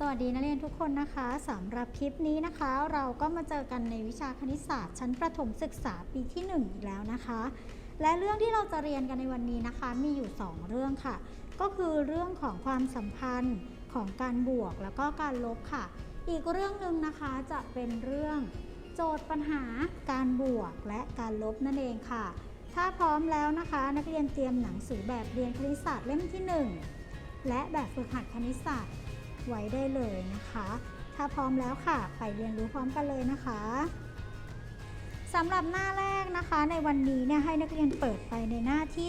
สวัสดีนักเรียนทุกคนนะคะสำหรับคลิปนี้นะคะ เราก็มาเจอกันในวิชาคณิตศาสตร์ชั้นประถมศึกษาปีที่ 1 อีกแล้วนะคะ และเรื่องที่เราจะเรียนกันในวันนี้นะคะ มีอยู่ 2 เรื่องค่ะ ก็คือเรื่องของความสัมพันธ์ของการบวกแล้วก็การลบค่ะ อีกเรื่องหนึ่งนะคะจะเป็นเรื่องโจทย์ปัญหาการบวกและการลบนั่นเองค่ะ ถ้าพร้อมแล้วนะคะ นักเรียนเตรียมหนังสือแบบเรียนคณิตศาสตร์เล่มที่ 1 และแบบฝึกหัดคณิตศาสตร์ ไว้ได้เลยนะคะ ถ้าพร้อมแล้วค่ะ ไปเรียนรู้พร้อมกันเลยนะคะสำหรับหน้าแรกนะคะในวันนี้เนี่ยให้นักเรียนเปิดไปในหน้าที่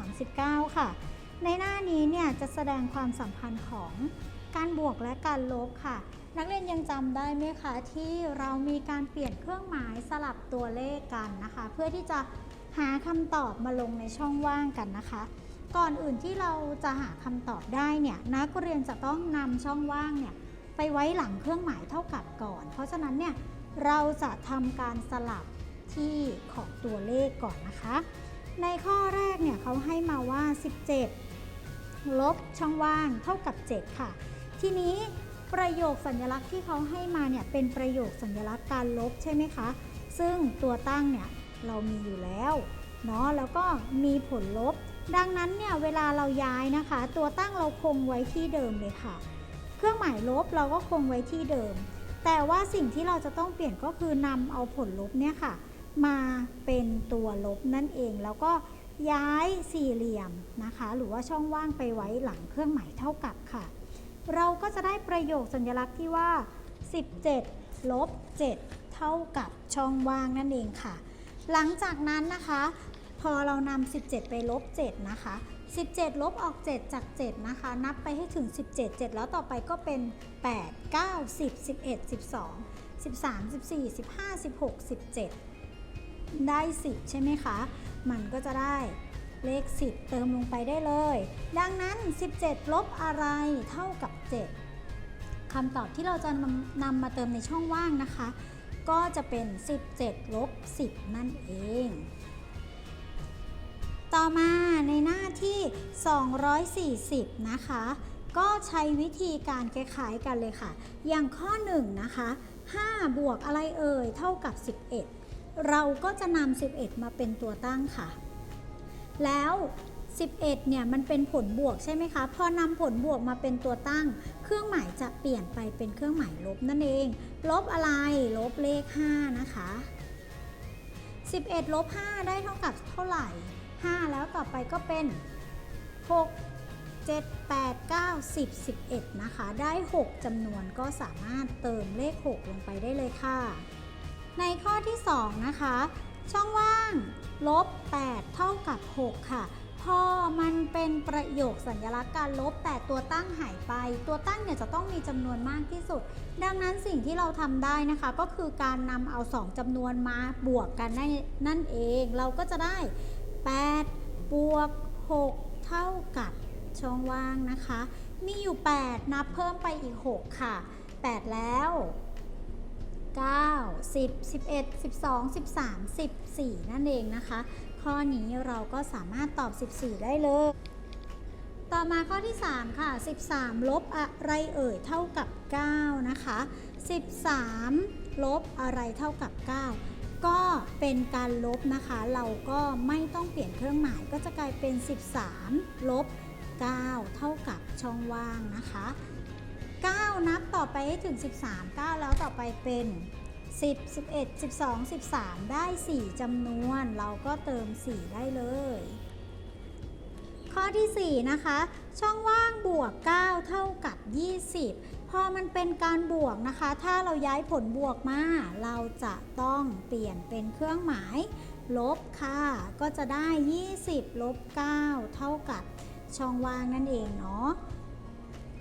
239 ค่ะ ในหน้านี้เนี่ยจะแสดงความสัมพันธ์ของการบวกและการลบค่ะ นักเรียนยังจำได้ไหมคะที่เรามีการเปลี่ยนเครื่องหมายสลับตัวเลขกันนะคะ เพื่อที่จะหาคำตอบมาลงในช่องว่างกันนะคะ ก่อนอื่นที่เราจะหาคำตอบได้เนี่ยนักเรียนจะต้องนำช่องว่างเนี่ยไปไว้หลังเครื่องหมายเท่ากับก่อน เพราะฉะนั้นเนี่ยเราจะทำการสลับที่ของตัวเลขก่อนนะคะ ในข้อแรกเนี่ยเขาให้มาว่า 17 ลบช่องว่างเท่ากับ 7 ค่ะ ทีนี้ประโยคสัญลักษณ์ที่เขาให้มาเนี่ยเป็นประโยคสัญลักษณ์การลบใช่ไหมคะ ซึ่งตัวตั้งเนี่ยเรามีอยู่แล้วเนาะแล้วก็มีผลลบ ดังนั้นเนี่ยเวลาเราย้ายนะคะ ตัวตั้งเราคงไว้ที่เดิมเลยค่ะ เครื่องหมายลบเราก็คงไว้ที่เดิม แต่ว่าสิ่งที่เราจะต้องเปลี่ยนก็คือนำเอาผลลบเนี่ยค่ะ มาเป็นตัวลบนั่นเอง แล้วก็ย้ายสี่เหลี่ยมนะคะ หรือว่าช่องว่างไปไว้หลังเครื่องหมายเท่ากับค่ะ เราก็จะได้ประโยคสัญลักษณ์ที่ว่า 17ลบ7เท่ากับช่องว่างนั่นเองค่ะ หลังจากนั้นนะคะ พอเรานำ17 ไปลบ 7 นะคะ 17 ลบออก 7 จาก 7 นะคะ นับไปให้ถึง 17 7 แล้วต่อไปก็เป็น 8 9 10 11 12 13 14 15 16 17 ได้ 10 ใช่ไหมคะ มันก็จะได้เลข 10 เติมลงไปได้เลย ดังนั้น 17 ลบอะไรเท่ากับ 7คำตอบที่เราจะนำนำมาเติมในช่องว่างนะคะ ก็จะเป็น 17 ลบ 10 นั่นเอง ต่อมาในหน้าที่ 240 นะคะ ก็ใช้วิธีการคล้ายๆกันเลยค่ะ อย่างข้อ 1 นะคะ 5 บวกอะไรเอ่ย เท่ากับ 11 เราก็จะนำ11 มาเป็นตัวตั้งค่ะ แล้ว 11 เนี่ยมันเป็นผลบวกใช่ไหมคะ พอนำผลบวกมาเป็นตัวตั้ง เครื่องหมายจะเปลี่ยนไปเป็นเครื่องหมายลบนั่นเอง ลบอะไร ลบเลข 5 นะคะ 11 ลบ 5 ได้เท่ากับเท่าไหร่ 5 แล้วต่อไปก็เป็น 6 7 8 9 10 11 นะคะ ได้ 6จำนวนก็สามารถเติมเลข 6 ลงไปได้เลยค่ะ ในข้อที่ 2 นะคะ ช่องว่าง ลบ 8 เท่ากับ 6 ค่ะ พอมันเป็นประโยคสัญลักษณ์การลบ แต่ตัวตั้งหายไป ตัวตั้งเนี่ยจะต้องมีจำนวนมากที่สุด ดังนั้นสิ่งที่เราทำได้นะคะ ก็คือการนำเอา 2จำนวนมาบวกกันนั่นเอง เราก็จะได้ 8บวก6เท่ากับช่องว่างนะคะ มีอยู่ 8 นับเพิ่มไปอีก 6 ค่ะ 8 แล้ว 9 10 11 12 13 14 นั่นเองนะคะ ข้อนี้เราก็สามารถตอบ 14 ได้เลย ต่อมาข้อที่ 3 ค่ะ 13 ลบอะไรเอ่ยเท่ากับ 9 นะคะ 13 ลบอะไรเท่ากับ 9 ก็เป็นการลบนะคะ เราก็ไม่ต้องเปลี่ยนเครื่องหมายก็จะกลายเป็น 13 ลบ 9 เท่ากับช่องว่างนะคะ 9 นับต่อไปให้ถึง 13 9 แล้วต่อไปเป็น 10 11 12 13 ได้ 4จำนวน เราก็เติม 4 ได้เลย ข้อที่ 4 นะคะ ช่องว่างบวก 9 เท่ากับ 20 พอมันเป็นการบวกนะคะ ถ้าเราย้ายผลบวกมา เราจะต้องเปลี่ยนเป็นเครื่องหมาย ลบค่ะ ก็จะได้ 20 ลบ 9 เท่ากับช่องว่างนั่นเองเนาะ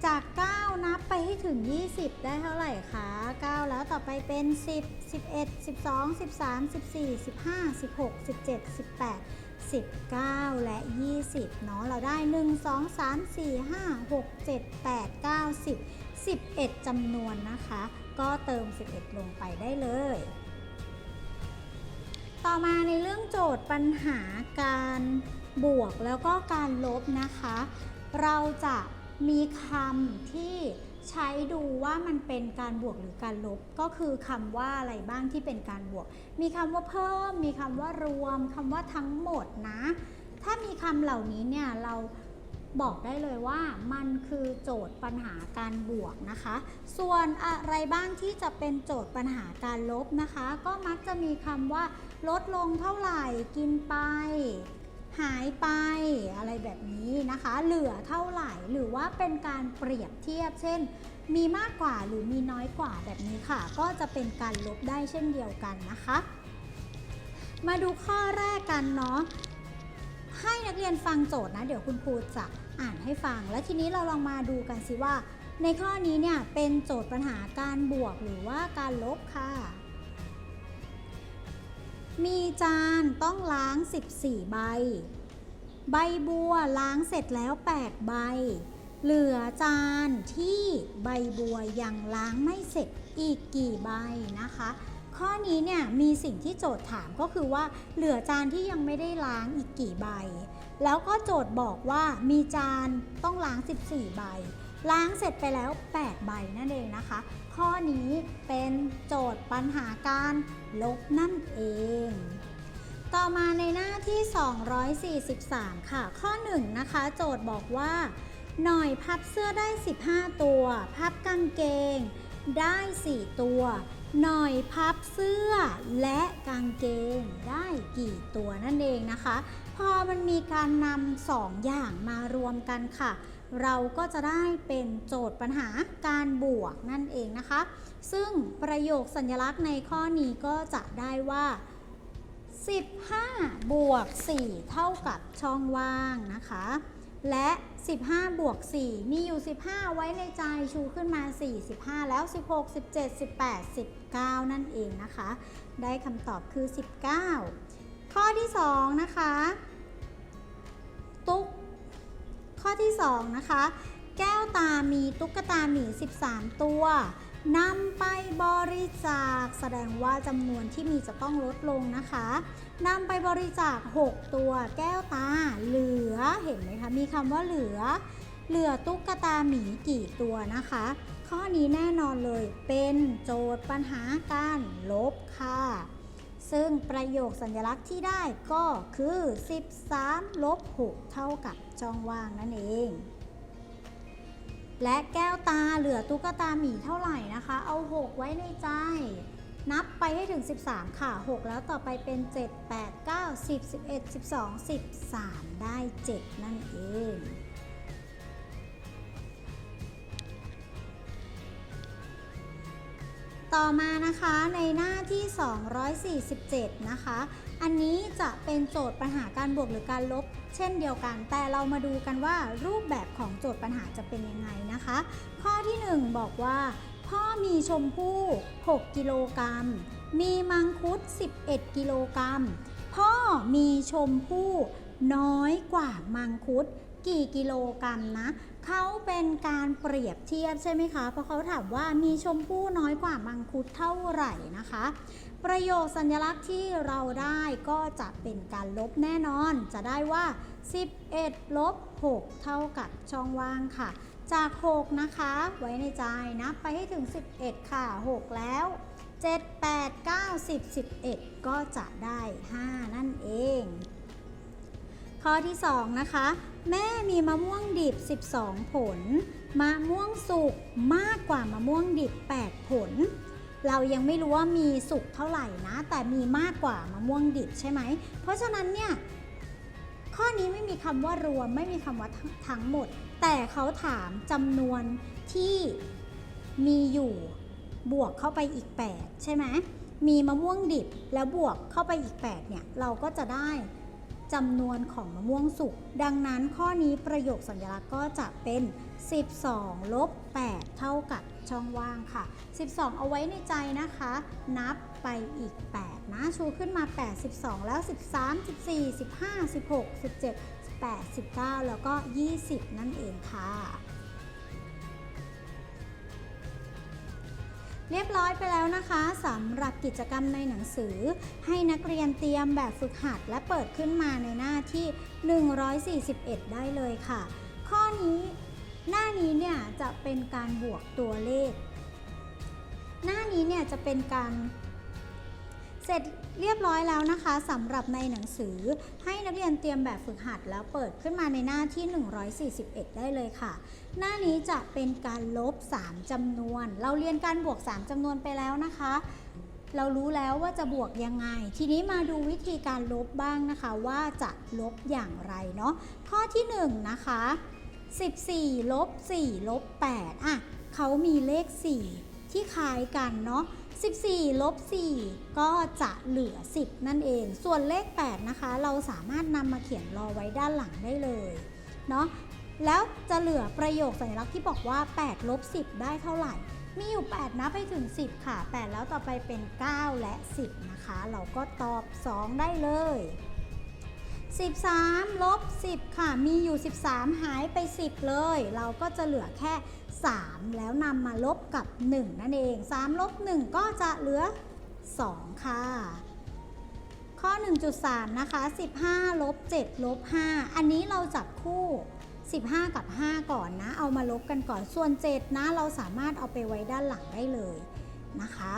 จาก 9 นับไปให้ถึง 20 ได้เท่าไหร่คะ 9 แล้วต่อไปเป็น 10 11 12 13 14 15 16 17 18 19 และ 20 เนาะ เราได้ 1 2 3 4 5 6 7 8 9 10 11จำนวนนะคะ ก็เติม 11 ลงไปได้เลย ต่อมาในเรื่องโจทย์ปัญหาการบวกแล้วก็การลบนะคะ เราจะมีคำที่ใช้ดูว่ามันเป็นการบวกหรือการลบ ก็คือคำว่าอะไรบ้างที่เป็นการบวก มีคำว่าเพิ่ม มีคำว่ารวมคำว่าทั้งหมดนะ ถ้ามีคำเหล่านี้เนี่ยเรา บอกได้เลยว่ามันคือโจทย์ปัญหาการบวกนะคะ ส่วนอะไรบ้างที่จะเป็นโจทย์ปัญหาการลบนะคะ ก็มักจะมีคำว่า ลดลงเท่าไหร่กินไป หายไปอะไรแบบนี้นะคะ เหลือเท่าไหร่หรือว่าเป็นการเปรียบเทียบ เช่น มีมากกว่าหรือมีน้อยกว่าแบบนี้ค่ะ ก็จะเป็นการลบได้เช่นเดียวกันนะคะ มาดูข้อแรกกันเนาะ ให้นักเรียนฟังโจทย์นะ เดี๋ยวคุณครูจะอ่านให้ฟัง และทีนี้เราลองมาดูกันสิว่า ในข้อนี้เนี่ยเป็นโจทย์ปัญหาการบวกหรือว่าการลบค่ะ มีจานต้องล้าง 14 ใบ ใบบัวล้างเสร็จแล้ว 8 ใบ เหลือจานที่ใบบัวยังล้างไม่เสร็จอีกกี่ใบนะคะ ข้อนี้เนี่ยมีสิ่งที่โจทย์ถามก็คือว่าเหลือจานที่ยังไม่ได้ล้างอีกกี่ใบ แล้วก็โจทย์บอกว่ามีจานต้องล้าง 14 ใบ ล้างเสร็จไปแล้ว 8 ใบนั่นเองนะคะ ข้อนี้เป็นโจทย์ปัญหาการลบนั่นเอง ต่อมาในหน้าที่ 243 ค่ะ ข้อ 1 นะคะ โจทย์บอกว่า หน่อยพับเสื้อได้ 15 ตัว พับกางเกงได้ 4 ตัว หน่อยพับเสื้อและกางเกงได้กี่ตัวนั่นเองนะคะ พอมันมีการนำสองอย่างมารวมกันค่ะ เราก็จะได้เป็นโจทย์ปัญหาการบวกนั่นเองนะคะ ซึ่งประโยคสัญลักษณ์ในข้อนี้ก็จะได้ว่า 15 บวก 4 เท่ากับช่องว่างนะคะ และ 15 บวก 4 มีอยู่ 15 ไว้ในใจชูขึ้นมา 45 แล้ว 16 17 18 19 นั่นเองนะคะ ได้คำตอบคือ 19 ข้อที่ 2 นะคะ ตุ๊ก ข้อที่ 2 นะคะ แก้วตามีตุ๊กตาหมี 13 ตัว นำไปบริจาคแสดงว่าจำนวนที่มีจะต้องลดลงนะคะนำไปบริจาค 6 ตัวแก้วตา เหลือเห็นไหมคะมีคำว่าเหลือ เหลือตุ๊กตาหมีกี่ตัวนะคะ ข้อนี้แน่นอนเลยเป็นโจทย์ปัญหาการลบค่ะ ซึ่งประโยคสัญลักษณ์ที่ได้ก็คือ 13 ลบ 6 เท่ากับช่องว่างนั่นเอง และแก้วตาเหลือตุ๊กตาหมีเท่าไหร่นะคะ เอา 6 ไว้ในใจ นับไปให้ถึง 13 ค่ะ 6 แล้วต่อไปเป็น 7 8 9 10 11 12 13 ได้ 7 นั่นเอง ต่อมานะคะในหน้าที่ 247 นะคะ อันนี้จะเป็นโจทย์ปัญหาการบวกหรือการลบ เช่นเดียวกัน แต่เรามาดูกันว่ารูปแบบของโจทย์ปัญหาจะเป็นยังไงนะคะ ข้อที่ 1 บอกว่า พ่อมีชมพู่ 6 กิโลกรัม มีมังคุด 11 กิโลกรัม พ่อมีชมพู่น้อยกว่ามังคุดกี่กิโลกรัมนะ เขาเป็นการเปรียบเทียบใช่ไหมคะ เพราะเขาถามว่ามีชมพู่น้อยกว่ามังคุดเท่าไหร่นะคะ ประโยคสัญลักษณ์ที่เราได้ก็จะเป็นการลบแน่นอน จะได้ว่า 11 ลบ 6 เท่ากับช่องว่างค่ะ จาก 6 นะคะ ไว้ในใจนับไปให้ถึง 11 ค่ะ 6 แล้ว 7 8 9 10 11 ก็จะได้ 5 นั่นเอง ข้อที่ 2 นะคะ แม่มีมะม่วงดิบ 12 ผล มะม่วงสุกมากกว่ามะม่วงดิบ 8 ผล เรายังไม่รู้ว่ามีสุกเท่าไหร่นะ แต่มีมากกว่ามะม่วงดิบใช่ไหม เพราะฉะนั้นเนี่ยข้อนี้ไม่มีคำว่ารวมไม่มีคำว่าทั้งหมด แต่เขาถามจำนวนที่มีอยู่บวกเข้าไปอีก 8 ใช่ไหมมีมะม่วงดิบแล้วบวกเข้าไปอีก 8 เนี่ย เราก็จะได้ จำนวนของมะม่วงสุก ดังนั้นข้อนี้ประโยคสัญลักษณ์ก็จะเป็น 12 ลบ 8 เท่ากับช่องว่างค่ะ 12 เอาไว้ในใจนะคะ นับไปอีก 8 นะ ชูขึ้นมา 8 12 แล้ว 13 14 15 16 17 18 19 แล้วก็ 20 นั่นเองค่ะ เรียบร้อยไปแล้วนะคะสำหรับกิจกรรมในหนังสือ ให้นักเรียนเตรียมแบบฝึกหัดและเปิดขึ้นมาในหน้าที่ 141 ได้เลยค่ะ ข้อนี้หน้านี้เนี่ยจะเป็นการบวกตัวเลข หน้านี้เนี่ยจะเป็นการเสร็จ เรียบร้อยแล้วนะคะสำหรับในหนังสือให้นักเรียนเตรียมแบบฝึกหัดแล้วเปิดขึ้นมาในหน้าที่ 141 ได้เลยค่ะ หน้านี้จะเป็นการลบ 3จำนวน เราเรียนการบวก 3จำนวนไปแล้วนะคะ เรารู้แล้วว่าจะบวกยังไง ทีนี้มาดูวิธีการลบบ้างนะคะว่าจะลบอย่างไรเนาะข้อที่ 1 นะคะ 14ลบ4ลบ8อะเขามีเลข 4 ที่คล้ายกันเนาะ 14 ลบ 4 ก็จะเหลือ 10 นั่นเอง ส่วนเลข 8 นะคะ เราสามารถนำมาเขียนรอไว้ด้านหลังได้เลยเนาะแล้วจะเหลือประโยคสัญลักษณ์ที่บอกว่า 8 ลบ 10 ได้เท่าไหร่ มีอยู่ 8นับไปถึง 10 ค่ะ 8 แล้วต่อไปเป็น 9 และ 10 นะคะ เราก็ตอบ 2 ได้เลย 13 ลบ 10 ค่ะ มีอยู่ 13 หายไป 10 เลย เราก็จะเหลือแค่ 3 แล้วนำมาลบกับ 1 นั่นเอง 3 ลบ 1 ก็จะเหลือ 2 ค่ะ ข้อ 1.3 นะคะ 15 ลบ 7 ลบ 5 อันนี้เราจับคู่ 15 กับ 5 ก่อนนะ เอามาลบกันก่อน ส่วน 7 นะ เราสามารถเอาไปไว้ด้านหลังได้เลย นะคะ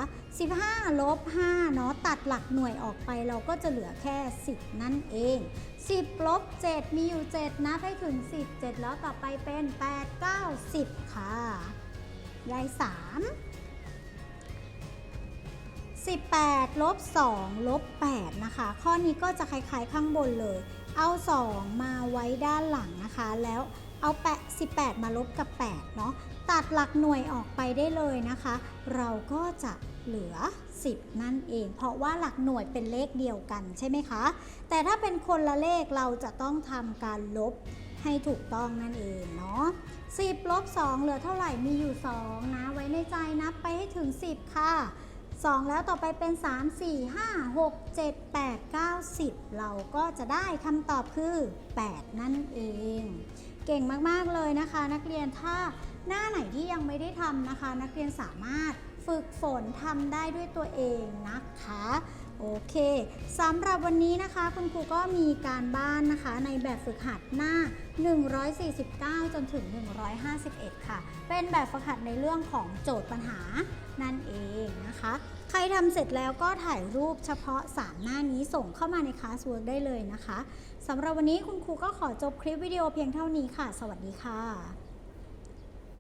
15 ลบ 5 เนาะตัดหลักหน่วยออกไปเราก็จะเหลือแค่ 10 นั่นเอง 10 ลบ 7 มีอยู่ 7 นับให้ถึง 10 7 แล้วต่อไปเป็น 8 9 10 ค่ะได้3 18ลบ2ลบ8นะคะ ข้อนี้ก็จะคล้ายๆข้างบนเลย เอา 2 มาไว้ด้านหลังนะคะ แล้วเอาแปะ18 มาลบกับ 8 เนาะ ตัดหลักหน่วยออกไปได้เลยนะคะ เราก็จะเหลือ 10 นั่นเอง เพราะว่าหลักหน่วยเป็นเลขเดียวกันใช่ไหมคะ แต่ถ้าเป็นคนละเลขเราจะต้องทำการลบให้ถูกต้องนั่นเองเนาะ10ลบ2เหลือเท่าไหร่มีอยู่ 2 นะ ไว้ในใจนับไปให้ถึง 10 ค่ะ 2 แล้วต่อไปเป็น 3 4 5 6 7 8 9 10 เราก็จะได้คำตอบคือ 8 นั่นเอง เก่งมาก ๆ เลยนะคะ นักเรียนถ้า หน้าไหนที่ยังไม่ได้ทำนะคะ นักเรียนสามารถฝึกฝนทำได้ด้วยตัวเองนะคะโอเคสำหรับวันนี้นะคะ คุณครูก็มีการบ้านนะคะ ในแบบฝึกหัดหน้า 149 จนถึง 151 ค่ะ เป็นแบบฝึกหัดในเรื่องของโจทย์ปัญหานั่นเองนะคะ ใครทำเสร็จแล้วก็ถ่ายรูปเฉพาะ 3 หน้านี้ส่งเข้ามาในคลาสเวิร์กได้เลยนะคะสำหรับวันนี้คุณครูก็ขอจบคลิปวิดีโอเพียงเท่านี้ค่ะ สวัสดีค่ะ